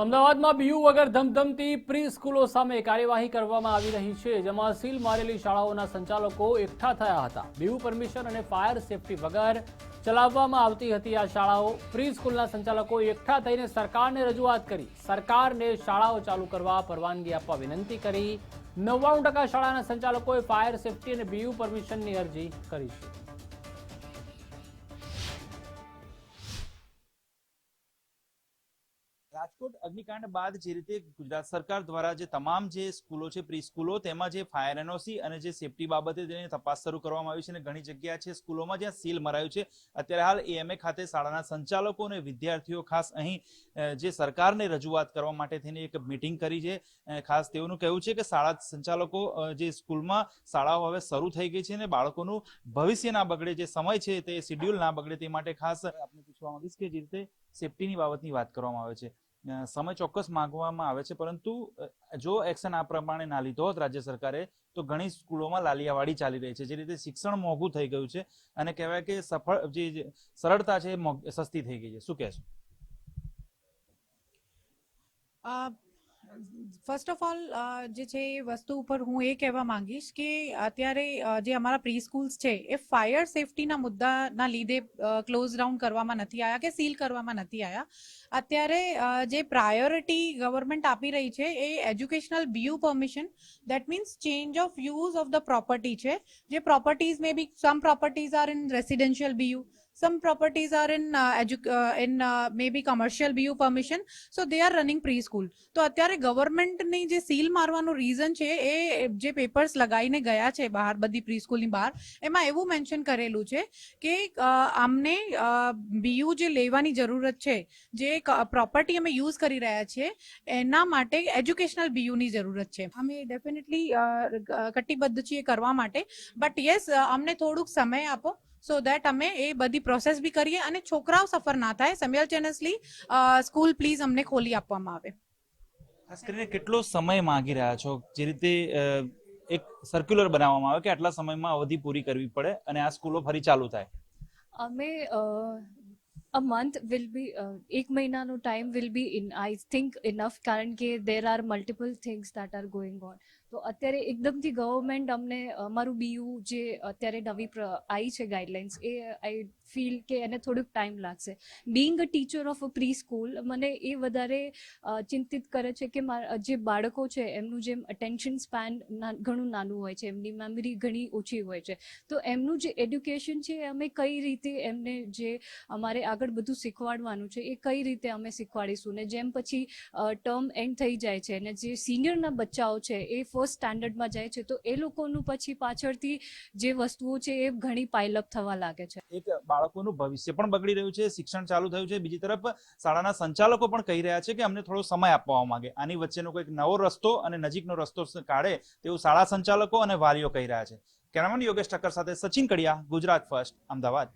અમદાવાદમાં બીયુ વગર ધમધમતી પ્રી સ્કૂલો સામે કાર્યવાહી કરવામાં આવી રહી છે, જેમાં સીલ મારેલી શાળાઓના સંચાલકો એકઠા થયા હતા. બીયુ પરમિશન અને ફાયર સેફટી વગર ચલાવવામાં આવતી હતી આ શાળાઓ. પ્રી સ્કૂલના સંચાલકો એકઠા થઈને સરકારને રજૂઆત કરી. સરકારને શાળાઓ ચાલુ કરવા પરવાનગી આપવા વિનંતી કરી. નવ્વાણું ટકા શાળાના સંચાલકોએ ફાયર સેફટી અને બીયુ પરમિશનની અરજી કરી છે. રાજકોટ અગ્નિકાંડ બાદ જે રીતે ગુજરાત સરકાર દ્વારા જે તમામ જે સ્કૂલો છે પ્રી સ્કૂલો તેમાં જે ફાયર એનઓસી અને જે સેફટી બાબતે તેની તપાસ શરૂ કરવામાં આવી છે અને ઘણી જગ્યા છે સ્કૂલોમાં જ્યાં સીલ મરાયું છે. અત્યારે હાલ એએમએ ખાતે શાળાના સંચાલકો અને વિદ્યાર્થીઓ ખાસ અહીં જે સરકારને રજૂઆત કરવા માટે થઈને એક મિટિંગ કરી છે. ખાસ તેઓનું કહેવું છે કે શાળા સંચાલકો જે સ્કૂલમાં શાળાઓ હવે શરૂ થઈ ગઈ છે અને બાળકોનું ભવિષ્ય ના બગડે, જે સમય છે તે શિડ્યુલ ના બગડે તે માટે ખાસ આપણે પૂછવા માંગીશ કે જે રીતે સેફટીની બાબતની વાત કરવામાં આવે છે. સમય ચોક્કસ માંગવામાં આવે છે, પરંતુ જો એક્શન આ પ્રમાણે ના લીધો હોત રાજ્ય સરકારે, તો ઘણી સ્કૂલોમાં લાલિયાવાડી ચાલી રહી છે, જે રીતે શિક્ષણ મોંઘું થઈ ગયું છે અને કહેવાય કે સફળ, જે સરળતા છે એ સસ્તી થઈ ગઈ છે. શું કહેશો? ફર્સ્ટ ઓફ ઓલ જે છે એ વસ્તુ ઉપર હું એ કહેવા માંગીશ કે અત્યારે જે અમારા પ્રી સ્કૂલ્સ છે, એ ફાયર સેફટીના મુદ્દાના લીધે ક્લોઝ ડાઉન કરવામાં નથી આવ્યા કે સીલ કરવામાં નથી આવ્યા અત્યારે જે પ્રાયોરિટી ગવર્મેન્ટ આપી રહી છે એ educational BU permission that means change of use of the property છે. જે properties may be some properties are in residential BU some properties are in uh, edu- uh, in uh, maybe commercial BU permission so they are running preschool. તો અત્યારે ગવર્મેન્ટની જે seal મારવાનું reason છે એ જે papers લગાવીને ગયા છે બહાર બધી પ્રીસ્કૂલની બહાર એમાં એવું મેન્શન કરેલું છે કે અમને બીયુ જે લેવાની જરૂરત છે જે પ્રોપર્ટી અમે યુઝ કરી રહ્યા છીએ એના માટે એજ્યુકેશનલ બીયુની જરૂરત છે અમે ડેફિનેટલી કટિબદ્ધ છીએ કરવા માટે બટ યસ અમને થોડુંક સમય આપો સો દેટ અમે એ બધી પ્રોસેસ બી કરીએ અને છોકરાઓ સફર ના થાય સેમ્યુલટેનિયસલી સ્કૂલ પ્લીઝ અમને ખોલી આપવામાં આવે ખાસ કરીને કેટલો સમય માંગી રહ્યા છો જે રીતે એક સર્ક્યુલર બનાવવામાં આવે કે આટલા સમયમાં અવધિ પૂરી કરવી પડે અને આ સ્કૂલો ફરી ચાલુ થાય અમે અ મંથ વિલ બી એક મહિનાનો time will be in I think enough કારણ કે there are multiple things that are going on તો અત્યારે એકદમથી ગવર્મેન્ટ અમને અમારું બીયુ જે અત્યારે નવી આવી છે ગાઈડલાઇન્સ એ આઈ ફીલ કે એને થોડુંક ટાઈમ લાગશે. Being a teacher of a preschool મને એ વધારે ચિંતિત કરે છે કે જે બાળકો છે એમનું જેમ અટેન્શન સ્પેન ઘણું નાનું હોય છે, એમની મેમરી ઘણી ઓછી હોય છે. તો એમનું જે એડ્યુકેશન છે અમે કઈ રીતે એમને જે અમારે આગળ બધું શીખવાડવાનું છે એ કઈ રીતે અમે શીખવાડીશું ને જેમ પછી ટર્મ એન્ડ થઈ જાય છે અને જે સિનિયરના બચ્ચાઓ છે એ ફર્સ્ટ સ્ટાન્ડર્ડમાં જાય છે, તો એ લોકોનું પછી પાછળથી જે વસ્તુઓ છે એ ઘણી પાઇલઅપ થવા લાગે છે. એક બાળકોનું ભવિષ્ય પણ બગડી રહ્યું છે, શિક્ષણ ચાલુ થયું છે. બીજી તરફ શાળાના સંચાલકો પણ કહી રહ્યા છે કે અમને થોડો સમય આપવા માંગે. આની વચ્ચેનો કોઈક નવો રસ્તો અને નજીકનો રસ્તો કાઢે તેવું શાળા સંચાલકો અને વાલીઓ કહી રહ્યા છે. કેમેરામેન યોગેશ ઠક્કર સાથે સચિન કડિયા, ગુજરાત ફર્સ્ટ અમદાવાદ.